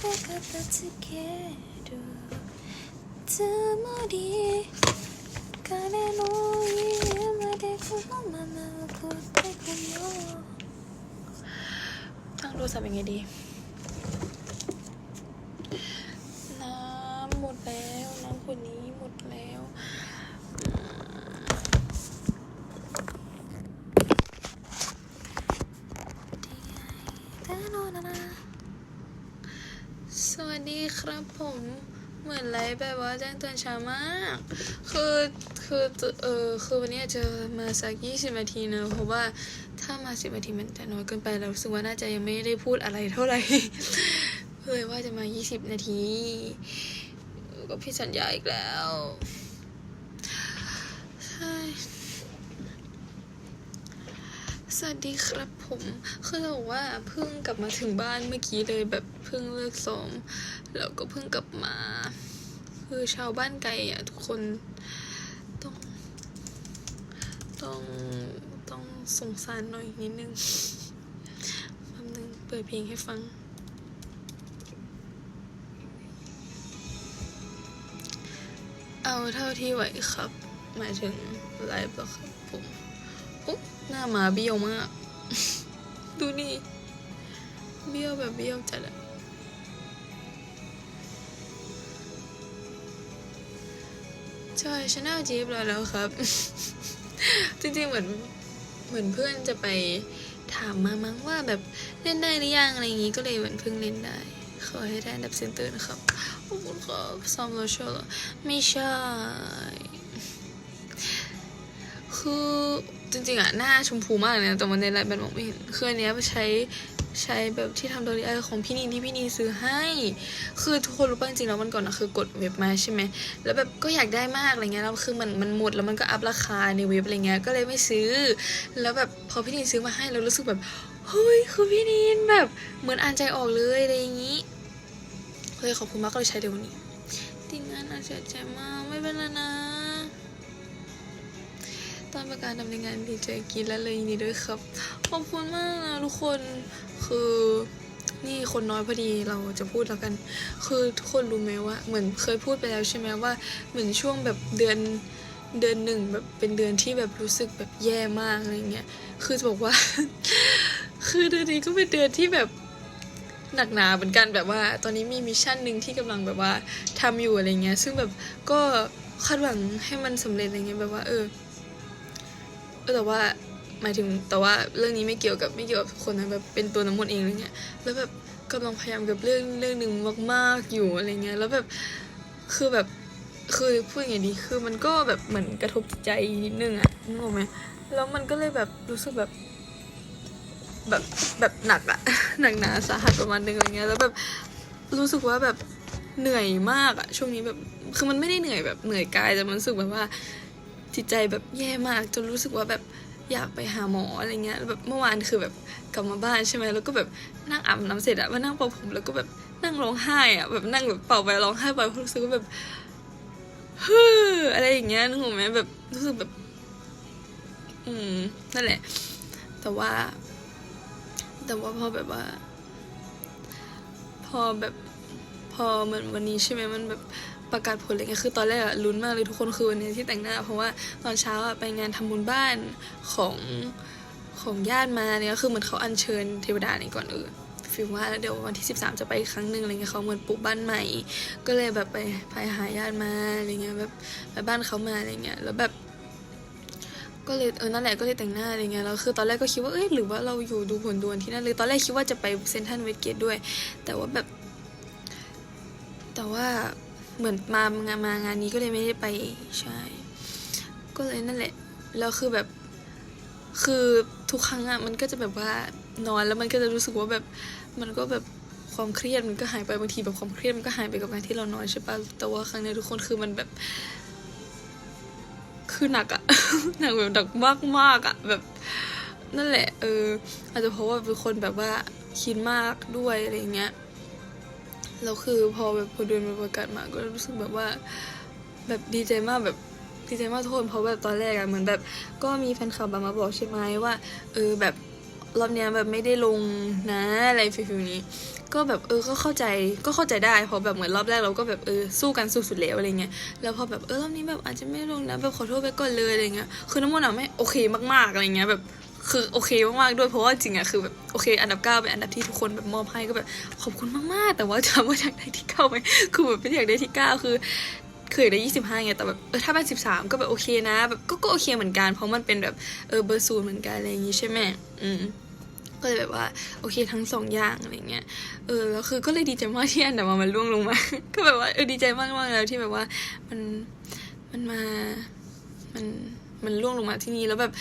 で片付けるつもり彼の家までこのまま送ってこようตั้งโทรศัพท์ยังไงดี น้ำหมดแล้ว น้ำคนนี้หมดแล้ว ครับผมเหมือนไลฟ์แบบว่าแจ้งเตือนช้ามาก คือคือเออคือวันนี้อาจจะมาสักยี่สิบนาทีเนอะเพราะว่าถ้ามาสิบนาทีมันจะน้อยเกินไปเราสึกว่าน่าจะยังไม่ได้พูดอะไรเท่าไหร่เลยว่าจะมายี่สิบนาที ก็พี่สัญญาอีกแล้ว ใช่ สวัสดีครับผมคือเราบอกว่าเพิ่งกลับมาถึงบ้านเมื่อกี้เลยแบบเพิ่งเลิกซ้อมแล้วก็เพิ่งกลับมา คือชาวบ้านไกลอะทุกคนต้อง ต้องต้องสงสารหน่อยนิดนึงแป๊บนึงเปิดเพลงให้ฟัง เอาเท่าที่ไหวครับ หมายถึงไลฟ์หรอครับผม หน้าหมาเบี้ยวมาก ดูนี่ เบี้ยวแบบเบี้ยวจัดอะใช่ชแนะจีบแล้วแล้วครับ จริงๆเหมือนเหมือนเพื่อนจะไปถามมามั้งว่าแบบเล่นได้หรือยังอะไรอย่างงี้ก็เลยเหมือนเพิ่งเล่นได้ ขอให้ได้อันดับเซนเตอร์นะครับขอบคุณครับซอมโลชั่นเหรอไม่ใช่คือ จริงๆอะหน้าชมพูมากเลยนะแต่วันในไลน์แบนมองไม่เห็นคืออันเนี้ยใช้ใช้แบบที่ทำโดริไอของพี่นีที่พี่นีซื้อให้ คือทุกคนรู้ป่ะจริงๆแล้วมันก่อนอะคือกดเว็บมาใช่ไหมแล้วแบบก็อยากได้มากอะไรเงี้ยแล้วคือมันมันหมดแล้วมันก็อัพราคาในเว็บอะไรเงี้ยก็เลยไม่ซื้อ แล้วแบบพอพี่นีซื้อมาให้เรารู้สึกแบบเฮ้ยคือพี่นีแบบเหมือนอ่านใจออกเลยอะไรอย่างงี้เลยขอบคุณมากก็เลยใช้เดี๋ยวนี้ติงงานอาจจะเสียใจมากไม่เป็นไรนะ ตอนประกาศดำเนินงานดีใจกินและเลยยินดีด้วยครับ ขอบคุณมากนะทุกคนคือนี่คนน้อยพอดีเราจะพูดแล้วกัน คือทุกคนรู้ไหมว่า เหมือนเคยพูดไปแล้วใช่ไหมว่าเหมือนช่วงแบบเดือนเดือนหนึ่งแบบเป็นเดือนที่แบบรู้สึกแบบแย่มากอะไรเงี้ยคือจะบอกว่า คือเดือนนี้ก็เป็นเดือนที่แบบหนักหนาเหมือนกันแบบว่า ตอนนี้มีมิชชั่นหนึ่งที่กำลังแบบว่าทำอยู่อะไรเงี้ยซึ่งแบบก็คาดหวังให้มันสำเร็จอะไรเงี้ยแบบว่าเออ แต่ว่าหมายถึงแต่ว่าเรื่องนี้ไม่เกี่ยวกับไม่เกี่ยวกับคนนะแบบเป็นตัวน้ำมนต์เองอะไรเงี้ยแล้วแบบกำลังพยายามกับเรื่องเรื่องหนึ่งมาก ๆอยู่อะไรเงี้ยแล้วแบบคือแบบคือพูดยังไงดีคือมันก็แบบเหมือนกระทบจิตใจนิดนึงอะนึกออกไหมแล้วมันก็เลยแบบรู้สึกแบบ แบบแบบหนักอะหนักหนาสาหัสประมาณนึงอะไรเงี้ยแล้วแบบรู้สึกว่าแบบเหนื่อยมากอะช่วงนี้แบบคือมันไม่ได้เหนื่อยแบบเหนื่อยกายแต่มันรู้สึกแบบว่า จิตใจแบบแย่มากจนรู้สึกว่าแบบอยากไปหาหมออะไรเงี้ยแบบเมื่อวานคือแบบกลับมาบ้านใช่ไหมแล้วก็แบบนั่งอาบน้ำเสร็จอะมานั่งเป่าผมแล้วก็แบบนั่งร้องไห้อะแบบนั่งแบบเป่าไปร้องไห้ไปเพราะรู้สึกว่าแบบฮึอะไรอย่างเงี้ยนึกออกไหมแบบรู้สึกแบบ อืมนั่นแหละ แต่ว่า แต่ว่าพอแบบว่า พอแบบ พอเหมือนวันนี้ใช่ไหมมันแบบ ประกาศผลอะไรเงี้ยคือตอนแรกอะลุ้นมากเลยทุกคนคือวันนี้ที่แต่งหน้า เพราะว่าตอนเช้าอะไปงานทำบุญบ้านของของญาติมาเนี่ยคือเหมือนเขาอัญเชิญเทวดานี่ก่อนเออฟิลว่าแล้วเดี๋ยววันที่ 13 จะไปอีกครั้งหนึ่งอะไรเงี้ยเขาเหมือนปลูกบ้านใหม่ ก็เลยแบบไปไปหาญาติมาอะไรเงี้ยแบบไปบ้านเขามาอะไรเงี้ยแล้วแบบก็เลยเออนั่นแหละก็เลยแต่งหน้าอะไรเงี้ยแล้วคือตอนแรกก็คิดว่าเอ้ยหรือว่าเราอยู่ดูผลดวนที่นั่นเลยตอนแรกคิดว่าจะไปเซนทรัลเวสเกตด้วย แต่ว่าแบบ แต่ว่า เหมือนมางานมางานนี้ก็เลยไม่ได้ไปใช่ ก็เลยนั่นแหละแล้วคือแบบคือทุกครั้งอะมันก็จะแบบว่านอนแล้วมันก็จะรู้สึกว่าแบบมันก็แบบความเครียดมันก็หายไปบางทีแบบความเครียดมันก็หายไปกับการที่เรานอนใช่ปะแต่ว่าครั้งนี้ทุกคนคือมันแบบ คือหนักอะหนักแบบหนักมากมากๆอะแบบนั่นแหละเอออาจจะเพราะว่าเป็นคนแบบว่าคิดมากด้วยอะไรเงี้ย แล้วคือพอแบบพอเดือนมาประกาศมาก็รู้สึกแบบว่าแบบดีใจมากแบบดีใจมากทุกคนเพราะแบบตอนแรกอะเหมือนแบบก็มีแฟนคลับมาบอกใช่ไหมว่าเออแบบรอบเนี้ยแบบไม่ได้ลงนะอะไรฟิลนี้ ก็แบบเออก็เข้าใจก็เข้าใจได้เพราะแบบเหมือนรอบแรกเราก็แบบเออสู้กันสู้สุดแล้วอะไรเงี้ยแล้วพอแบบเออรอบนี้แบบอาจจะไม่ลงนะแบบขอโทษไปก่อนเลยอะไรเงี้ยคือน้ำมันอะไม่โอเคมากๆอะไรเงี้ยแบบ คือโอเคมากๆด้วยเพราะว่าจริงอะคือแบบโอเค อันดับเก้าเป็นอันดับที่ทุกคนแบบมอบให้ก็แบบขอบคุณมากๆ แต่ว่าถามว่าอยากได้ที่เก้าไหมคือแบบไม่ได้อยากได้ที่เก้าคือคืออยากได้ยี่สิบห้าไงแต่แบบเออถ้าเป็นสิบสามก็แบบโอเคนะแบบก็ก็โอเคเหมือนกัน เพราะมันเป็นแบบเออเบอร์ศูนย์เหมือนกันอะไรอย่างงี้ใช่ไหมอืมก็เลยแบบว่าโอเคทั้งสองอย่างอะไรเงี้ย เออแล้วคือก็เลยดีใจมากที่อันดับมามันล่วงลงมา ก็แบบว่าเออดีใจมากมากๆแล้วที่แบบว่ามันมันมามัน มันล่วงลงมาที่นี่แล้วแบบ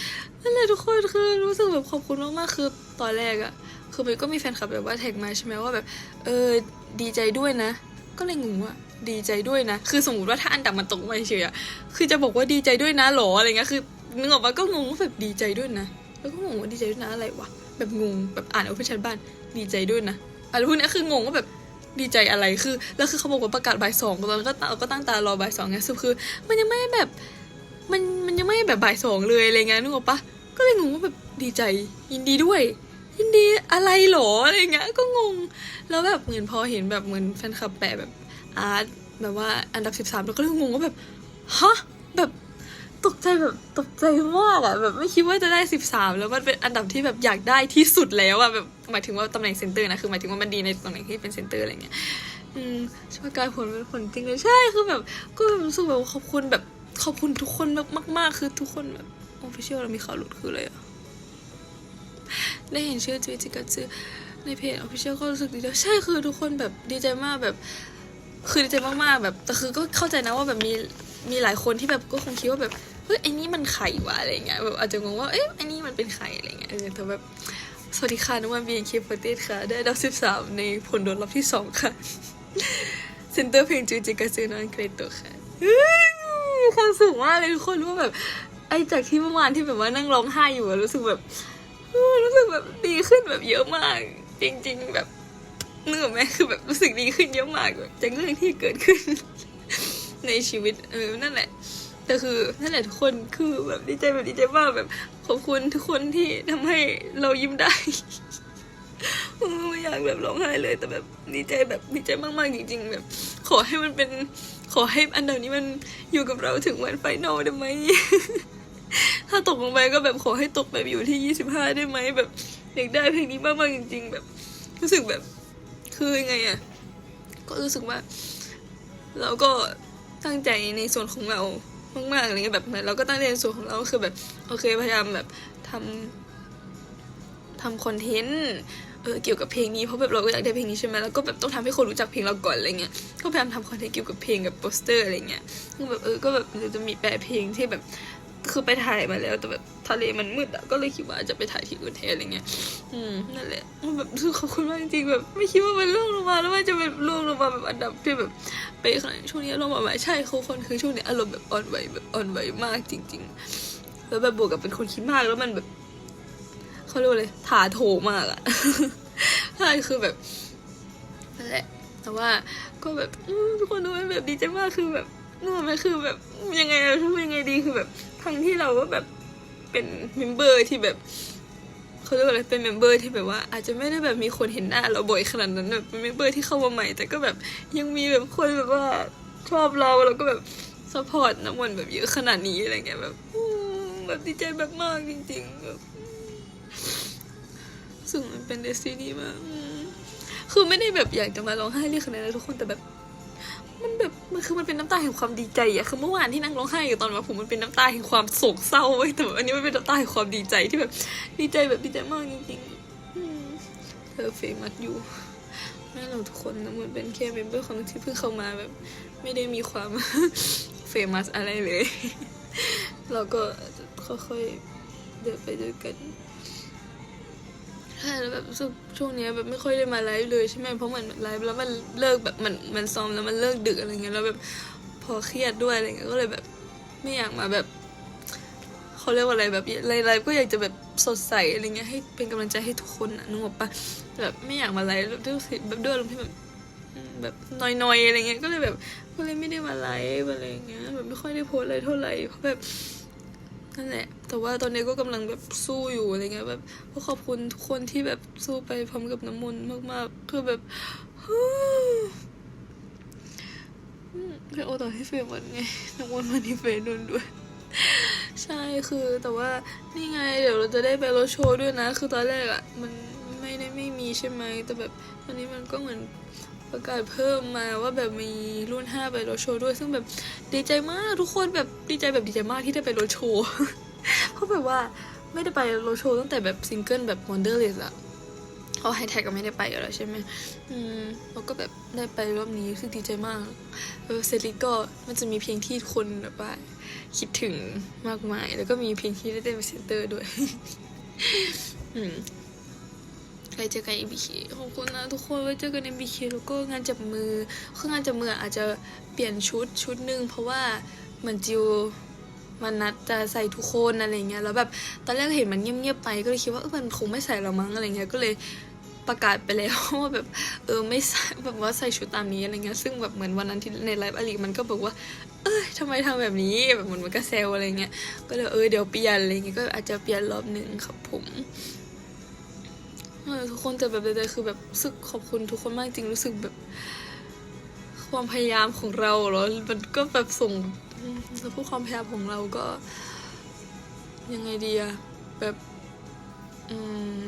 นั่นแหละทุกคนคือรู้สึกแบบขอบคุณมากๆคือตอนแรกอะคือมันก็มีแฟนคลับแบบว่าแท็กมาใช่ไหมว่าแบบเออดีใจด้วยนะ ก็เลยงงว่าดีใจด้วยนะ คือสมมติว่าถ้าอันดับมันตกมาเฉยอะคือจะบอกว่าดีใจด้วยนะหรออะไรเงี้ยคือนึกออกปะก็งงว่าแบบดีใจด้วยนะ แล้วก็งงว่าดีใจด้วยนะอะไรวะแบบงงแบบอ่านเอาเพื่อนชั้นบ้านดีใจด้วยนะอะไรพวกนี้คืองงว่าแบบดีใจอะไรคือ แล้วคือเขาบอกว่าประกาศบ่ายสองตอนนั้นก็เราก็ตั้งตารอบ่ายสองไงสุดคือ มันยังไม่แบบ มันมันยังไม่แบบบ่ายสองเลยอะไรเงี้ยนึกออกปะก็เลยงงว่าแบบดีใจยินดีด้วย ยินดีอะไรหรออะไรเงี้ยก็งง แล้วแบบเหมือนพอเห็นแบบเหมือนแฟนคลับแปะแบบอาร์ตแบบว่าอันดับสิบสามเราก็เลยงงว่าแบบฮะแบบตกใจแบบตกใจมากอะแบบไม่คิดว่าจะได้สิบสามแล้วมันเป็นอันดับที่แบบอยากได้ที่สุดแล้วอะแบบหมายถึงว่าตำแหน่งเซนเตอร์นะคือหมายถึงว่ามันดีในตำแหน่งที่เป็นเซนเตอร์อะไรเงี้ยอืมช่วยกลายผลเป็นผลจริงเลยใช่คือแบบก็แบบรู้สึกแบบขอบคุณแบบ ขอบคุณทุกคนแบบมาก ๆ คือทุกคนแบบออฟฟิเชียลเรามีข่าวหลุดคืออะไรอะได้เห็นชื่อจีจิกัตซึในเพจออฟฟิเชียลก็รู้สึกดีใจใช่คือทุกคนแบบดีใจมากแบบคือดีใจมากๆแบบแต่คือก็เข้าใจนะว่าแบบมีมีหลายคนที่แบบก็คงคิดว่าแบบเฮ้ยไอ้นี่มันไข่วะอะไรเงี้ยแบบอาจจะงงว่าเอ๊ะไอ้นี่มันเป็นไข่อะไรเงี้ยเออแต่แบบสวัสดีค่ะนุวันบีเคปเตค่ะ ได้ดาวสิบสามในผลโดนรอบที่สองค่ะเซนเตอร์เพลงจูจิกาซึนอนเกรโตค่ะ ความสุขมากเลยทุกคนว่าแบบ ไอ้จากที่เมื่อวานที่แบบว่านั่งร้องไห้อยู่อะรู้สึกแบบรู้สึกแบบดีขึ้นแบบเยอะมาก จริง ๆ แบบเนื้ออกไหมคือแบบรู้สึกดีขึ้นเยอะมากแบบจากเรื่องที่เกิดขึ้น ในชีวิตเออนั่นแหละแต่คือนั่นแหละทุกคนคือแบบดีใจแบบดีใจมากแบบขอบคุณทุกคนที่ทำให้เรายิ้มได้ไม่อยากแบบร้องไห้เลย แต่แบบดีใจแบบดีใจมากๆจริง ๆ แบบ ขอให้มันเป็น ขอให้อันดับนี้มันอยู่กับเราถึงวันไฟนอลได้ไหม ถ้าตกลงไปก็แบบขอให้ตกแบบอยู่ที่ยี่สิบห้าได้ไหมแบบอยากได้เพลงนี้มากๆจริง ๆ แบบ รู้สึกแบบคือยังไงอะก็รู้สึกว่า เราก็ตั้งใจในส่วนของเรามากๆอะไรเงี้ยแบบเหมือนเราก็ตั้งใจในส่วนของเราคือแบบโอเคพยายามแบบทำทำคอนเทนต์ เออเกี่ยวกับเพลงนี้เพราะแบบเราก็อยากได้เพลงนี้ใช่ไหมแล้วก็แบบต้องทำให้คนรู้จักเพลงเราก่อนอะไรเงี้ยก็พยายามทำคอนเทนต์เกี่ยวกับเพลงกับโปสเตอร์อะไรเงี้ยก็แบบเออก็แบบเดี๋ยวจะมีแปลเพลงที่แบบคือไปถ่ายมาแล้วแต่แบบทะเลมันมืดอะก็เลยคิดว่าจะไปถ่ายที่อื่นแทนอะไรเงี้ย อืมนั่นแหละแบบคือขอบคุณมากจริงๆแบบไม่คิดว่ามันล่วงลงมาแล้วมันจะเป็นล่วงลงมาแบบอันดับที่แบบไปขนาดช่วงนี้อารมณ์แบบว่าใช่เขาคนคือช่วงนี้อารมณ์แบบอ่อนไหวแบบอ่อนไหวมากจริง ๆ แล้วแบบบวกกับเป็นคนคิดมากแล้วมันแบบ เขาเรียกว่าอะไรถาโถมากอะใช่คือแบบนั่นแหละแต่ว่าก็แบบทุกคนดูมันแบบดีใจมากคือแบบนู่นมันคือแบบยังไงอะทำยังไงดีคือแบบทั้งที่เราก็แบบเป็นเมมเบอร์ที่แบบเขาเรียกอะไรเป็นเมมเบอร์ที่แบบว่าอาจจะไม่ได้แบบมีคนเห็นหน้าเราบ่อยขนาดนั้นแบบเป็นเมมเบอร์ที่เข้ามาใหม่ แต่ก็แบบยังมีแบบคนแบบว่าชอบเราแล้วก็แบบสปอร์ตน้ำมันแบบเยอะขนาดนี้อะไรเงี้ยแบบแบบดีใจแบบมากจริงๆแบบ ซึ่งมันเป็นเดสตินี่มากคือไม่ได้แบบอยากจะมาร้องไห้เรียกคะแนนนะทุกคนแต่แบบ มันแบบมันคือมันเป็นน้ำตาแห่งความดีใจอะคือเมื่อวานที่นั่งร้องไห้อยู่ตอนมาผมมันเป็นน้ำตาแห่งความโศกเศร้าเว้ยแต่แบบอันนี้มันเป็นน้ำตาแห่งความดีใจที่แบบดีใจแบบดีใจมากจริงๆเธอเฟมัสอยู่แม่เราทุกคนนะมันเป็นแค่เมมเบอร์ของที่เพิ่งเข้ามาแบบ ไม่ได้มีความเฟมัสอะไรเลย เราก็ค่อยๆเดินไปด้วยกัน ใช่แล้วแบบสึกช่วงนี้แบบไม่ค่อยได้มาไลฟ์เลยใช่ไหมเพราะเหมือนไลฟ์แล้วมันเลิกแบบมันมันซ้อมแล้วมันเลิกดึกอะไรเงี้ยแล้วแบบพอเครียดด้วยอะไรเงี้ยก็เลยแบบไม่อยากมาแบบเขาเรียกว่าอะไรแบบไลฟ์ก็อยากจะแบบสดใสอะไรเงี้ยให้เป็นกำลังใจให้ทุกคนอะนึกออกปะแบบไม่อยากมาไลฟ์ด้วยแบบด้วยอารมณ์ที่แบบแบบนอยๆอะไรเงี้ยก็เลยแบบก็เลยไม่ได้มาไลฟ์อะไรเงี้ยแบบไม่ค่อยได้โพสอะไรเท่าไหร่เพราะแบบ นั่นแหละ แต่ว่าตอนนี้ก็กำลังแบบสู้อยู่อะไรเงี้ยแบบก็ขอบคุณทุกคนที่แบบสู้ไปพร้อมกับน้ำมนต์มากๆ คือแบบเป็นโอต่อให้เฟรมวันไงน้ำมนต์มาที่เฟรมนุ่นด้วยใช่คือแต่ว่านี่ไงเดี๋ยวเราจะได้ไปรดโชว์ด้วยนะ คือตอนแรกอะ่ะมันไม่ได้ไม่มีใช่ไหมแต่แบบตอนนี้มันก็เหมือน ประกาศเพิ่มมาว่าแบบมีรุ่นห้าไปรดโชว์ด้วย ซึ่งแบบดีใจมากทุกคนแบบดีใจแบบดีใจมากที่ได้ไปรดโชว์ เพราะแบบว่าไม่ได้ไปรดโชว์ตั้งแต่แบบซิงเกิลแบบ Wonderless อะเพราไฮแท็กก็ไม่ได้ไปอยู่แล้วใช่ไหมอืมเราก็แบบได้ไปรอบนี้ซึ่งดีใจมากเออเซริก็มันจะมีเพลงที่คนแบบว่าคิดถึงมากมาย แล้วก็มีเพลงที่ได้เต้นเป็นเซนเตอร์ด้วย อืม ไว้เจอกัน MBK ขอบคุณนะทุกคนไว้เจอกัน MBK แล้วก็งานจับมือคืองานจับมืออาจจะเปลี่ยนชุดชุดหนึ่งเพราะว่าเหมือนจิวมันนัดจะใส่ทุกคนอะไรเงี้ยแล้วแบบตอนแรกเห็นมันเงียบๆไปก็เลยคิดว่าเออมันคงไม่ใส่ละมั้งอะไรเงี้ยก็เลยประกาศไปแล้วว่าแบบเออไม่ใส่แบบว่าใส่ชุดตามนี้อะไรเงี้ยซึ่งแบบเหมือนวันนั้นที่ในไลฟ์อลีมันก็บอกว่า เอ้ยทำไมทำแบบนี้แบบเหมือนมันก็แซวอะไรเงี้ยก็เลยเออเดี๋ยวเปลี่ยนอะไรเงี้ยก็อาจจะเปลี่ยนรอบหนึ่งครับผม เออทุกคนแต่แบบใดๆคือแบบรู้สึกขอบคุณทุกคนมากจริงรู้สึกแบบ ความพยายามของเราเหรอมันก็แบบส่งจะพูดความพยายามของเราก็ ยังไงดีอะแบบอื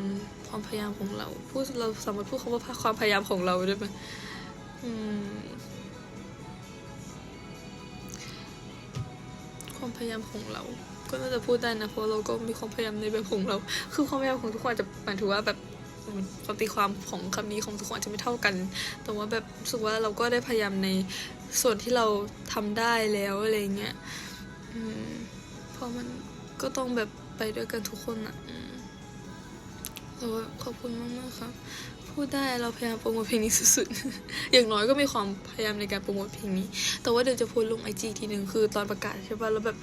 มความพยายามของเราพูดเราสามารถพูดคำว่าความพยายามของเราได้ไหมอืมความพยายามของเราก็น่าจะพูดได้นะเพราะเราก็มีความพยายามในแบบของเรา คือความพยายามของทุกคนจะหมายถึงว่าแบบ ความตีความของคำนี้ของทุกคนอาจจะไม่เท่ากัน แต่ว่าแบบรู้สึกว่าเราก็ได้พยายามในส่วนที่เราทำได้แล้วอะไรเงี้ยอืมเพราะมันก็ต้องแบบไปด้วยกันทุกคนอะแต่ว่าขอบคุณมากๆครับ พูดได้เราพยายามโปรโมทเพลงนี้สุดๆ อย่างน้อยก็มีความพยายามในการโปรโมทเพลงนี้ แต่ว่าเดี๋ยวจะพสต์ลงไอจีทีหนึ่งคือตอนประกาศใช่ป่ะแล้วแบบ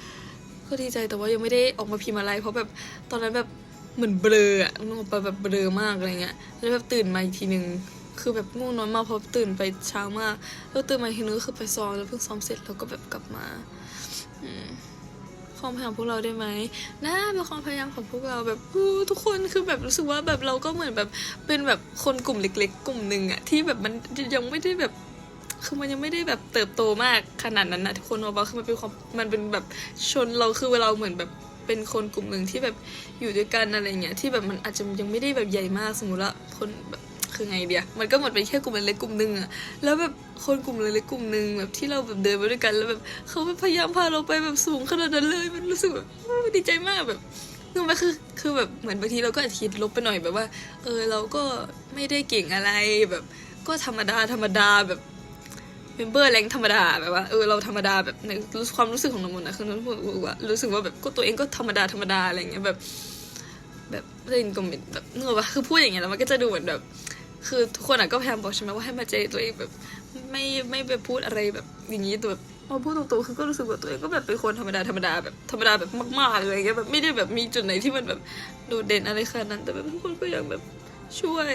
ก็ดีใจแต่ว่ายังไม่ได้ออกมาพิมพ์อะไร เพราะแบบตอนนั้นแบบ เหมือนเบลออะนึกออกปแบบเบลอมากอะไรเงี้ย แล้วแบบตื่นมาอีกทีหนึ่งคือแบบง่วงนอนมากเพราะตื่นไปเช้ามาก แล้วตื่นมาทีนึงคือไปซ้อมแล้วเพิ่งซ้อมเสร็จแล้วก็แบบกลับมาความพยายามพวกเราได้ไหมน่าเป็นความพยายามของพวกเราแบบทุกคนคือแบบรู้สึกว่าแบบเราก็เหมือนแบบเป็นแบบคนกลุ่มเล็ก ๆ กลุ่มหนึ่งอะที่แบบมันยังไม่ได้แบบคือมันยังไม่ได้แบบเติบโตมากขนาดนั้นนะทุกคนว่าคือมันเป็นความมันเป็นแบบชนเราคือเราเหมือนแบบ เป็นคนกลุ่มหนึ่งที่แบบอยู่ด้วยกันอะไรเงี้ยที่แบบมันอาจจะยังไม่ได้แบบใหญ่มากสมมติว่าคนแบบคือไงเดียมันก็เหมือนเป็นแค่กลุ่มเล็กกลุ่มหนึ่งอะแล้วแบบคนกลุ่มเล็กกลุ่มหนึ่งแบบที่เราแบบเดินไปด้วยกัน แล้วแบบเขาพยายามพาเราไปแบบสูงขนาดนั้นเลย มันรู้สึกแบบดีใจมากแบบนึกไหมคือคือแบบเหมือนบางทีเราก็อาจจะคิดลบไปหน่อยแบบว่า เออเราก็ไม่ได้เก่งอะไรแบบ ก็ธรรมดาธรรมดาแบบ เมมเบอร์แรงธรรมดาแบบว่าเออเราธรรมดาแบบในความรู้สึกของน้ำมนต์นะคือน้ำมนว่ารู้สึกว่าแบบก็ตัวเองก็ธรรมดาธรรมดาอะไรเงี้ยแบบ แบบเล่นก็เป็นแบบนึกว่าคือพูดอย่างเงี้ยแล้วมันก็จะดูเหมือนแบบ คือทุกคนอะก็พยายามบอกใช่ไหมว่าให้มาใจตัวเองแบบไม่ไม่ไปพูดอะไรแบบอย่างนี้แต่แบบพอพูดตรงๆคือก็รู้สึกว่าตัวเองก็แบบเป็นคนธรรมดาธรรมดาแบบธรรมดาแบบมากๆเลยเงี้ยแบบไม่ได้แบบมีจุดไหนที่มันแบบโดดเด่นอะไรขนาดนั้น แต่แบบทุกคนก็ยังแบบช่วย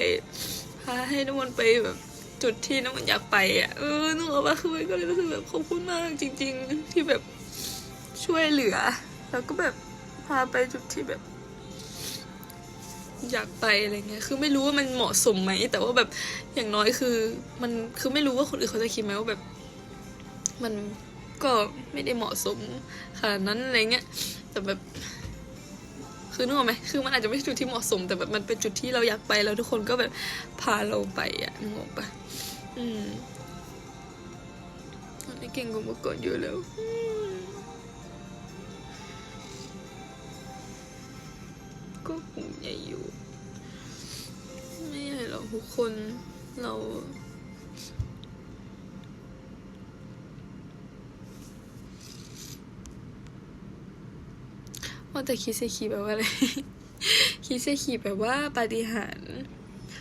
พาให้น้ำมนไปแบบ จุดที่น้ำมันอยากไปอะเออนึกออกปะคือมันก็เลยรู้สึกแบบขอบคุณมากจริง ๆ ที่แบบช่วยเหลือ แล้วก็แบบพาไปจุดที่แบบ อยากไปอะไรเงี้ย คือไม่รู้ว่ามันเหมาะสมไหม แต่ว่าแบบอย่างน้อยคือ มันคือไม่รู้ว่าคนอื่นเขาจะคิดไหมว่าแบบ มันก็ไม่ได้เหมาะสมขนาดนั้นอะไรเงี้ย แต่แบบ คือนึกออกไหมคือมันอาจจะไม่ใช่จุดที่เหมาะสม แต่แบบมันเป็นจุดที่เราอยากไปแล้วทุกคนก็แบบพาเราไปอะนึกออกปะ อืมตอนนี้เก่งกว่าเมื่อก่อนเยอะแล้วก็ภูมิใจอยู่ ไม่ใหญ่หรอกทุกคนเราว่าแต่คิเซคิแปลว่าอะไร คิเซคิแปลว่าปาฏิหาริย์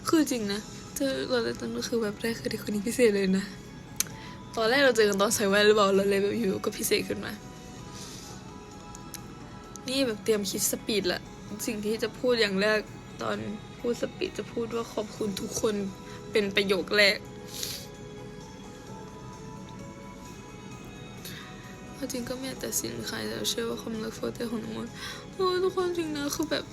คือจริงนะ เจอเราเลยตอนนั้นคือแบบแรกคือเด็กคนนี้พิเศษเลยนะ ตอนแรกเราเจอกันตอนใส่แว่นหรือเปล่าเราเลยแบบอยู่ก็พิเศษขึ้นมา นี่แบบเตรียมคิดสปีดละ สิ่งที่จะพูดอย่างแรกตอนพูดสปีดจะพูดว่าขอบคุณทุกคนเป็นประโยคแรกจริงก็ไม่อยากตัดสินใครแต่เชื่อว่าความรักโฟเต้ของน้องมนโอ้ยทุกคนจริงนะคือแบบ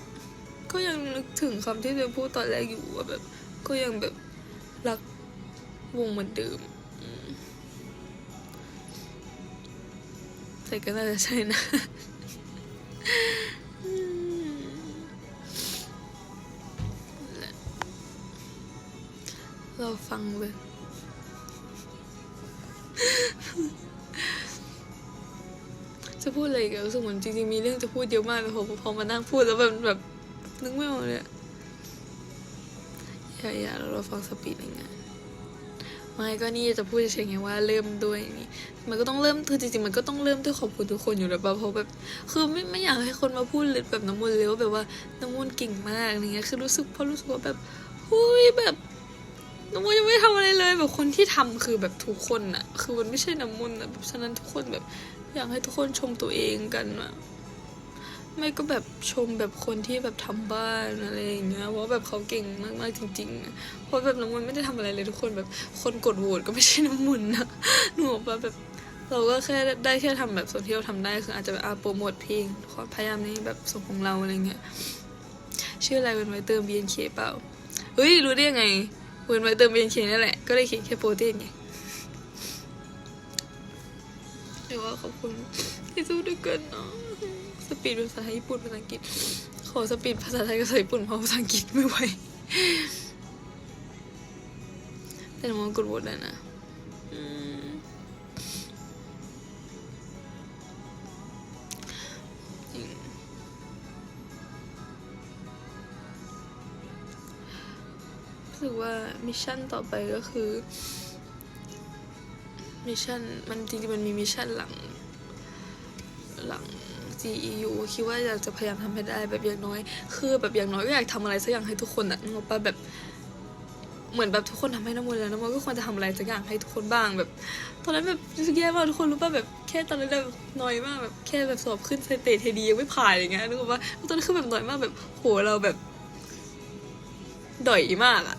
ก็ยังนึกถึงคำที่เธอพูดตอนแรกอยู่ว่าแบบ ก็ยังแบบรักวงเหมือนเดิมแต่ก็น่าจะใช่นะเราฟังเลยจะพูดอะไรอีกอะรู้สึกเหมือนจริงๆมีเรื่องจะพูดเยอะมากแต่พอพอมานั่งพูดแล้วแบบแบบนึกไม่ออกเลย ย่าอย่าเราฟังสปีดในงานไม่ก็นี่จะพูดเฉยๆไงว่าเริ่มด้วยนี่มันก็ต้องเริ่มคือจริงๆมันก็ต้องเริ่มด้วยขอบคุณทุกคนอยู่แล้วป่ะเพราะแบบคือไม่ไม่อยากให้คนมาพูดเลยแบบน้ำมนต์เลยว่าแบบว่าน้ำมนต์เก่งมากอะไรเงี้ยคือรู้สึกเพราะรู้สึกว่าแบบเฮ้ยแบบน้ำมนต์ยังไม่ทำอะไรเลยแบบคนที่ทำคือแบบทุกคนอะคือมันไม่ใช่น้ำมนต์อะแบบฉะนั้นทุกคนแบบอยากให้ทุกคนชมตัวเองกันอะ ไม่ก็แบบชมแบบคนที่แบบทำบ้านอะไรอย่างเงี้ยว่าแบบเขาเก่งมากๆจริงๆเพราะแบบน้ำมนไม่ได้ทำอะไรเลยทุกคนแบบคนกดโหวตก็ไม่ใช่น้ำมนนะหนูบอกว่าแบบเราก็แค่ได้แค่ทำแบบส่วนที่เราทำได้คืออาจจะแบบอาโปรโมทเพลงขอพยายามในแบบส่วนของเราอะไรเงี้ยชื่ออะไรเวนไวเติม BNK เปล่าเฮ้ยรู้ได้ยังไงเวนไวเติม BNK นั่นแหละก็ได้เขียนแค่โปรตีนไงเดี๋ยวว่าขอบคุณที่สู้ด้วยกันเนาะ ปีดภาษาไทยญี่ปุ่นภาษาอังกฤษ ขอสปีดภาษาไทยกับภาษาญี่ปุ่นเพราะภาษาอังกฤษไม่ไหวแต่มองกดโหวตแล้วนะรู้สึกว่ามิชชั่นต่อไปก็คือมิชชั่นมันจริงๆมันมีมิชชั่นหลังหลัง GEU คิดว่าอยากจะพยายามทำให้ได้แบบอย่างน้อย คือแบบอย่างน้อยก็อยากทำอะไรสักอย่างให้ทุกคนอะนึกออกปะแบบ เหมือนแบบทุกคนทำให้น้ำมันแล้วน้ำมันก็ควรจะทำอะไรสักอย่างให้ทุกคนบ้างแบบ ตอนนั้นแบบรู้สึกแย่มากทุกคนรู้ป่ะแบบแค่ตอนนั้นแบบน้อยมากแบบแค่แบบสอบขึ้นสเตทเทดียังไม่ผ่านอย่างเงี้ยนึกออกปะตอนนั้นคือแบบน้อยมากแบบโหเราแบบด่อยมากอะ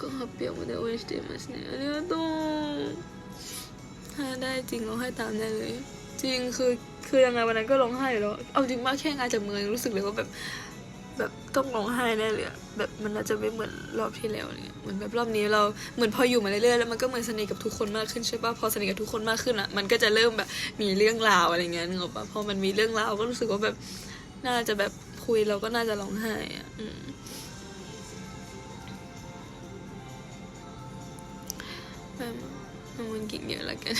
ก็発表まで応援していますねありがとう ถ้าได้จริงร้องไห้ตามได้เลย จริงคือคือยังไงวันนั้นก็ร้องไห้อยู่แล้วเอาจริงมากแค่งานจับมือยังรู้สึกเลยว่าแบบแบบต้องร้องไห้แน่เลยแบบมันน่าจะไม่เหมือนรอบที่แล้วเนี่ยเหมือนแบบรอบนี้เราเหมือนพออยู่มาเรื่อยๆแล้วมันก็เหมือนสนิทกับทุกคนมากขึ้นใช่ปะพอสนิทกับทุกคนมากขึ้นอะมันก็จะเริ่มแบบมีเรื่องราวอะไรเงี้ยนึกออกปะพอมันมีเรื่องราวก็รู้สึกว่าแบบน่าจะแบบคุยเราก็น่าจะร้องไห้อะอืมแบบ มันกิ่งเยอะและกัน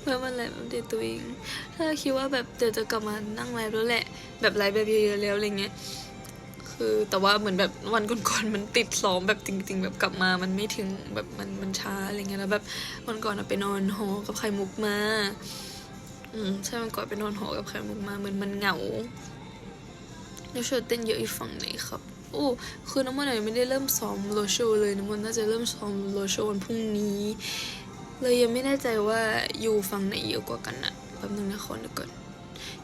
เมื่อมันไลฟ์อัปเดตตัวเอง ถ้าคิดว่าแบบเดี๋ยวจะกลับมานั่งไลฟ์แล้วแหละ แบบไลฟ์แบบเยอะๆแล้วอะไรเงี้ย คือแต่ว่าเหมือนแบบวันก่อนๆมันติดซ้อมแบบจริง ๆ แบบกลับมา มันไม่ถึงแบบมันมันช้าอะไรเงี้ยแล้วแบบวันก่อนอะไปนอนหอกับไข่มุกมา อืมใช่วันก่อนไปนอนหอกับไข่มุกมาเหมือนมันเหงาแล้วช่วยเต้นเยอะอีกฝั่งไหนครับ อ้คือน้ำมันยังไม่ได้เริ่มซ้อมโลโชเลยน้ำมันน่าจะเริ่มซ้อมโลโชวันพรุ่งนี้ เลยยังไม่แน่ใจว่าอยู่ฝั่งไหนเยอะกว่ากันอะแป๊บนึงนะขอนึกก่อน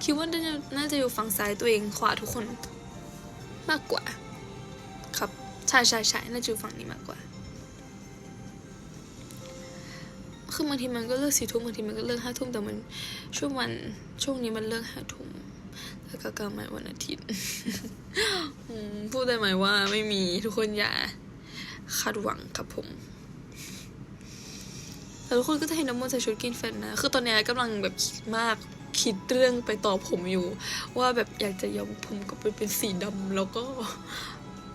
คิดว่าน่าจะน่าจะอยู่ฝั่งซ้ายตัวเองขวาทุกคนมากกว่า ครับใช่ใช่ใช่น่าจะอยู่ฝั่งนี้มากกว่าคือบางทีมันก็เลิกสี่ทุ่มบางทีมันก็เลิกห้าทุ่มแต่มันช่วงวันช่วงนี้มันเลิกห้าทุ่ม แล้วก็กลับมาวันอาทิตย์พูดได้ไหมว่าไม่มีทุกคนอย่าคาดหวังครับผมแต่ทุกคนก็จะเห็นน้ำมนต์ใส่ชุดกินแฟนนะ คือตอนนี้กำลังแบบคิดมากคิดเรื่องไปต่อผมอยู่ ว่าแบบอยากจะย้อมผมก็ไปเป็นสีดำแล้วก็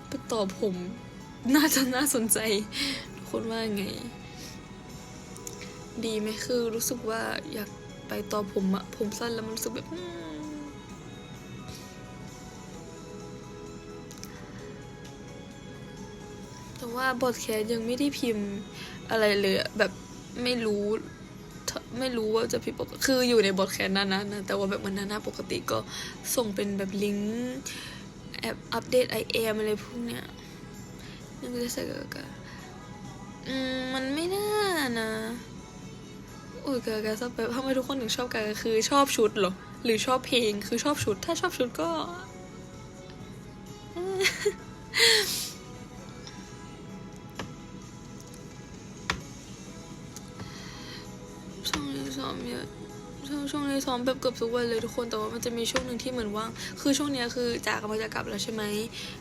ไปต่อผม น่าจะน่าสนใจ ทุกคนว่าไง ดีไหมคือรู้สึกว่าอยากไปต่อผมอะผมสั้นแล้วมันรู้สึกแบบ ว่าบทแคสยังไม่ได้พิมพ์อะไรเลยแบบไม่รู้ไม่รู้ว่าจะผิดปกติคืออยู่ในบทแคสนั้นนะนะแต่ว่าแบบมันหน้าปกติก็ส่งเป็นแบบลิงก์แอปอัปเดตไอเอมอะไรพวกเนี้ยนึกจะใส่กากาอืมมันไม่น่านะอุ้ยกากาชอบแบบทำไมทุกคนถึงชอบกากาคือชอบชุดเหรอ หรือชอบเพลงคือชอบชุด ถ้าชอบชุดก็ ช่วงนี้ซ้อมแบบเกือบทุกวันเลยทุกคนแต่ว่ามันจะมีช่วงหนึ่งที่เหมือนว่างคือช่วงนี้คือจ๋ากำลังจะกลับแล้วใช่ไหม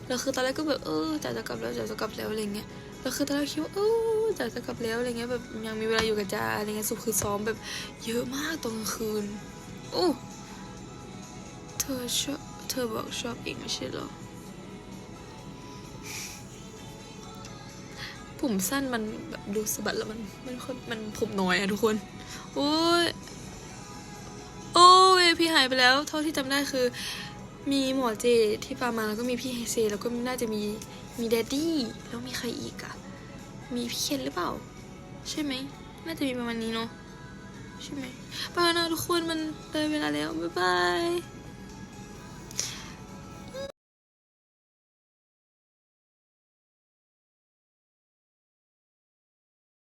แล้วคือตอนแรกก็แบบเออจ๋าจะกลับแล้วจ๋าจะกลับแล้วอะไรเงี้ยแล้วคือตอนแรกคิดว่าเออจ๋าจะกลับแล้วอะไรเงี้ยแบบยังมีเวลาอยู่กับจ๋าอะไรเงี้ยสุดคือซ้อมแบบเยอะมากตอนกลางคืนโอ้เธอชอบเธอบอกชอบเองไม่ใช่หรอผมสั้นมันแบบดูสะบัดแล้วมันมันค่อมันผมน้อยอะทุกคน โอ้ย พี่หายไปแล้ว เท่าที่จำได้คือ มีหมอเจที่ปามาแล้วก็มีพี่เฮเซแล้วก็น่าจะมีมีแดดดี้แล้วมีใครอีกอะมีพี่เคนหรือเปล่า ใช่ไหมน่าจะมีประมาณนี้เนาะใช่ไหมไปนะทุกคนมันเลยเวลาแล้วบ๊ายบาย